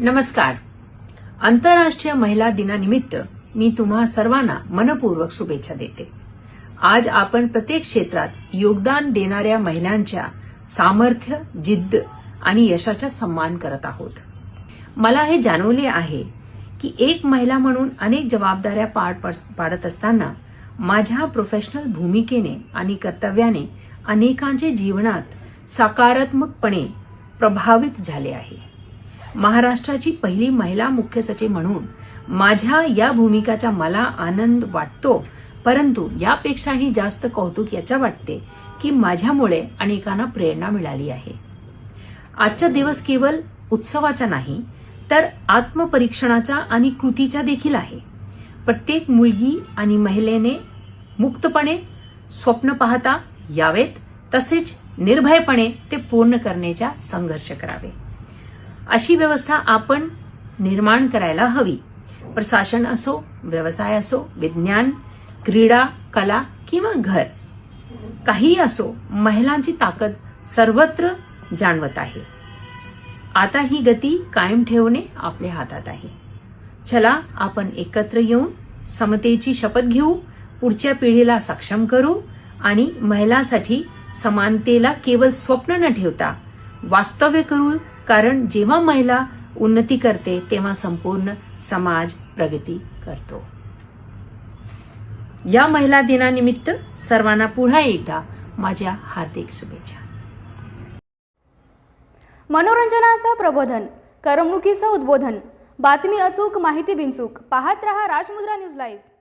नमस्कार. आंतरराष्ट्रीय महिला दिनानिमित्त मी तुम्हा सर्वांना मनपूर्वक शुभेच्छा देते. आज आपण प्रत्येक क्षेत्रात योगदान देणाऱ्या महिलांच्या सामर्थ्य जिद्द आणि यशाचा सन्मान करत आहोत. मला हे जाणवले आहे की एक महिला म्हणून अनेक जबाबदाऱ्या पार पाडत असताना माझ्या प्रोफेशनल भूमिकेने आणि कर्तव्याने अनेकांचे जीवनात सकारात्मकपणे प्रभावित झाले आहे. महाराष्ट्राची पहिली महिला मुख्य सचिव म्हणून माझ्या या भूमिकाचा मला आनंद वाटतो. परंतु यापेक्षाही जास्त कौतुक याच्या वाटते की माझ्यामुळे अनेकांना प्रेरणा मिळाली आहे. आजचा दिवस केवळ उत्सवाचा नाही तर आत्मपरीक्षणाचा आणि कृतीचा देखील आहे. प्रत्येक मुलगी आणि महिलेने मुक्तपणे स्वप्न पाहता यावेत तसेच निर्भयपणे ते पूर्ण करण्याचा संघर्ष करावे. अशी व्यवस्था आपण निर्माण करायला हवी. प्रशासन असो व्यवसाय असो विज्ञान क्रीडा कला किंवा घर काहीही असो महिलांची ताकद सर्वत्र जाणवत आहे. आता ही गती कायम ठेवणे आपल्या हातात आहे. चला आपण एकत्र येऊन समतेची शपथ घेऊ पुढच्या पिढीला सक्षम करू आणि महिलांसाठी समानतेला केवळ स्वप्न न ठेवता वास्तव्य करू कारण जेव्हा महिला उन्नती करते तेव्हा संपूर्ण समाज प्रगती करतो. या महिला दिनानिमित्त सर्वांना पुन्हा एकदा माझ्या हार्दिक शुभेच्छा. मनोरंजनाचं प्रबोधन करमणुकीचं उद्बोधन. बातमी अचूक माहिती बिनचूक. पाहत रहा राजमुद्रा न्यूज लाईव्ह.